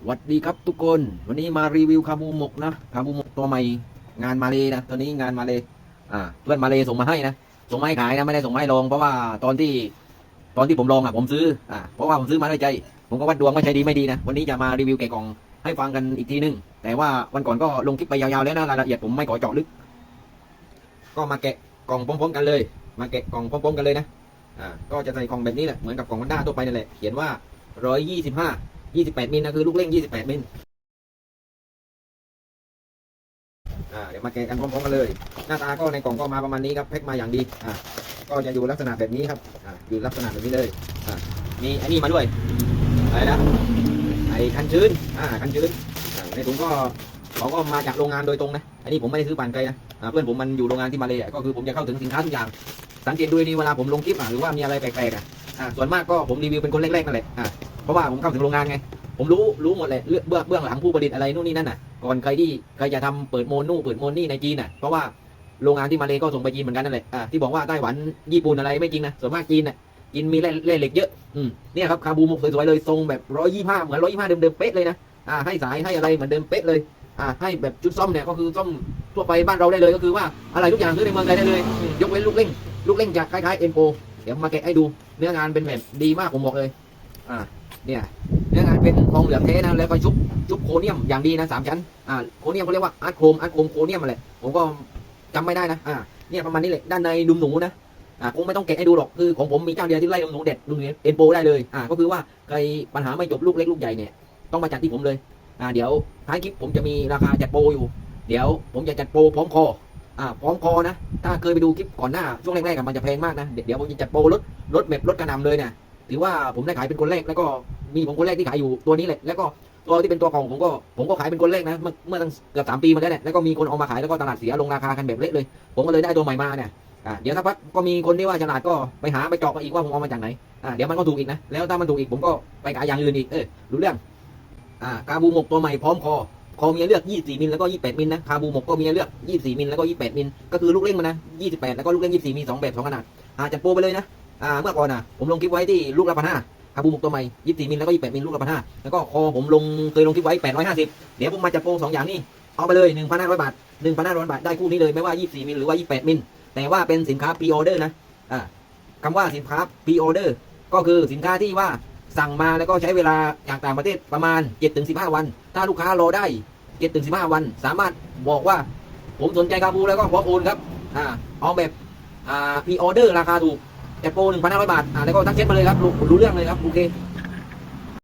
สวัสดีครับทุกคน วันนี้มารีวิวคาบูหมกนะคาบูหมกตัวใหม่งานมาเลยนะตอนนี้งานมาเลยอ่าเพื่อนมาเลยส่งมาให้นะส่งมาให้ขายนะไม่ได้ส่งมาให้ลองเพราะว่าตอนที่ตอนที่ผมลองอะผมซื้ออ่าเพราะว่าผมซื้อมาด้วยใจ ผมก็วัดดวงว่าใช่ดีไม่ดีนะวันนี้จะมารีวิวแกะกล่องให้ฟังกันอีกทีนึง แต่ว่าวันก่อนก็ลงคลิปไปยาวๆแล้วนะรายละเอียดผมไม่ขอเจาะลึก ก็มาแกะกล่องพร้อมๆกันเลย มาแกะกล่องพร้อมๆกันเลยนะอ่าก็จะใส่กล่องแบบนี้แหละเหมือนกับกล่องวันด้าทั่วไปนั่นแหละเขียนว่าร้อยยี่สิบห้า 28 มิลนะคือลูกเล่ง 28 มิลอ่าเดี๋ยวมาแกะกันพร้อมๆกันเลย หน้าตาก็ในกล่องก็มาประมาณนี้ครับแพ็คมาอย่างดีอ่าก็จะอยู่ลักษณะแบบนี้ครับอ่าอยู่ลักษณะแบบนี้เลยอ่ามีไอ้นี่มาด้วยอะไรนะไอ้คันชื้นอ่าคันชื้นในถุงก็เขาก็มาจากโรงงานโดยตรงนะ อันนี้ผมไม่ได้ซื้อผ่านใครนะเพื่อนผมมันอยู่โรงงานที่มาเลยก็คือผมจะเข้าถึงสินค้าทุกอย่าง สังเกตดูดีเวลาผมลงคลิปหรือว่ามีอะไรแปลกๆอะส่วนมากก็ผมรีวิวเป็นคนแรกๆนั่นแหละอ่า เพราะว่าผมเข้าถึงโรงงานไง ผมรู้รู้หมดเลยเรื่องเบื้องเบื้องหลังผู้ผลิตอะไรนู่นนี่นั่นน่ะ ก่อนใครที่ใครจะทำเปิดโมนนู่นเปิดโมนนี่ในจีนน่ะ เพราะว่าโรงงานที่มาเลก็ส่งไปจีนเหมือนกันนั่นแหละอ่าที่บอกว่าไต้หวันญี่ปุ่นอะไรไม่จริงนะส่วนมากจีนน่ะจีนมีแร่เหล็กเยอะอืมเนี่ยครับคาบูมุกสวยๆเลยทรงแบบร้อยยี่ห้าเหมือนร้อยยี่ห้าเดิมๆเป๊ะเลยนะอ่าให้สายให้อะไรเหมือนเดิมเป๊ะเลยอ่าให้แบบชุดซ่อมเนี่ยก็คือซ่อมทั่วไปบ้านเราได้เลยก็คือว่าอะไรทุกอย่างซื้อในเมืองไทยได้เลย ยกเว้นลูกเล่ง ลูกเล่งจะคล้ายๆเอ็นโเดี๋ยวมาแกะให้ดูเนื้องานเป็นแบบดีมากผมบอกเลย อ่า เนี่ยเนื้องานเป็นทองเหลืองเทนะแล้วก็ชุบชุบโครเนียมอย่างดีนะสามชั้นอ่าโครเนียมเขาเรียกว่าอาร์ตโครมอาร์ตโครมโครเนียมอะไรผมก็จำไม่ได้นะอ่าเนี่ยประมาณนี้เลยด้านในดุมหนูนะอ่าคงไม่ต้องแกะให้ดูหรอกคือของผมมีเจ้าเดียวที่ไล่ดุมหนูเด็ดดุมหนูเอ็นโปได้เลยอ่าก็คือว่าใครปัญหาไม่จบลูกเล็กลูกใหญ่เนี่ยต้องมาจัดที่ผมเลยอ่าเดี๋ยวท้ายคลิปผมจะมีราคาจัดโปรอยู่ เดี๋ยวผมจะจัดโปรพร้อมคออ่าพร้อมคอนะ ถ้าเคยไปดูคลิปก่อนหน้าช่วงแรกๆมันจะแพงมากนะ เดี๋ยวเดี๋ยวผมจะจัดโปรลดลดเม็ดลดกระนำเลยเนี่ย ถือว่าผมได้ขายเป็นคนแรกแล้วก็มีผมคนแรกที่ขายอยู่ตัวนี้แหละแล้วก็ตัวที่เป็นตัวเก่าผมก็ผมก็ขายเป็นคนแรกนะ เมื่อเมื่อตั้งเกือบสามปีมาแล้วเนี่ยแล้วก็มีคนเอามาขายแล้วก็ตลาดเสียลงราคากันแบบเละเลย ผมก็เลยได้ตัวใหม่มาเนี่ยอ่าเดี๋ยวสักพักก็มีคนที่ว่าฉลาดก็ไปหาไปเจาะมาอีกว่าผมเอามาจากไหนอ่าเดี๋ยวมันก็ถูกอีกนะแล้วถ้ามันถูกอีกผมก็ไปขายอย่างอื่นอีกเออรู้เรื่องอ่ากาบูหมกตัวใหม่พร้อมคอคอมีเลือก 24 มิลแล้วก็ 28 มิลนะคาบูหมกก็มีเลือก 24 มิลแล้วก็ 28 มิลก็คือลูกเล่งมันนะ 28 แล้วก็ลูกเล่ง24 มีสองแบบสองขนาดอาจัดโปรไปเลยนะ อ่าเมื่อก่อนอะผมลงคลิปไว้ที่ลูกละพันห้าคาบูหมกตัวใหม่ยี่สิบมิลแล้วก็ยี่สิบแปดมิลลูกละพันห้าแล้วก็คอผมลงเคยลงคลิปไว้แปดร้อยห้าสิบเดี๋ยวผมมาจัดโปรสองอย่างนี้เอาไปเลยหนึ่งพันห้าร้อยบาทหนึ่งพันห้าร้อยบาทได้คู่นี้เลยไม่ว่ายี่สิบสี่มิลหรือว่ายี่สิบแปดมิลแต่ว่าเป็นสินค้า pre order นะอ่าคำว่าสินค้า pre order ก็คือสินค้าที่ว่าสั่งมาแล้วก็ใช้เวลาจากต่างประเทศประมาณ7จ็ดถึงสิวัน ถ้าลูกค้ารอได้7จ็ดถึงสิวัน สามารถบอกว่า ผมสนใจคาบูแล้วก็พร้อมโอนครับอ่าเอาแบบอ่า pre order ราคาถูก จัดโปร1,500บาทอ่าแล้วก็ทักเช็ดมาเลยครับรู้รู้เรื่องเลยครับโอเค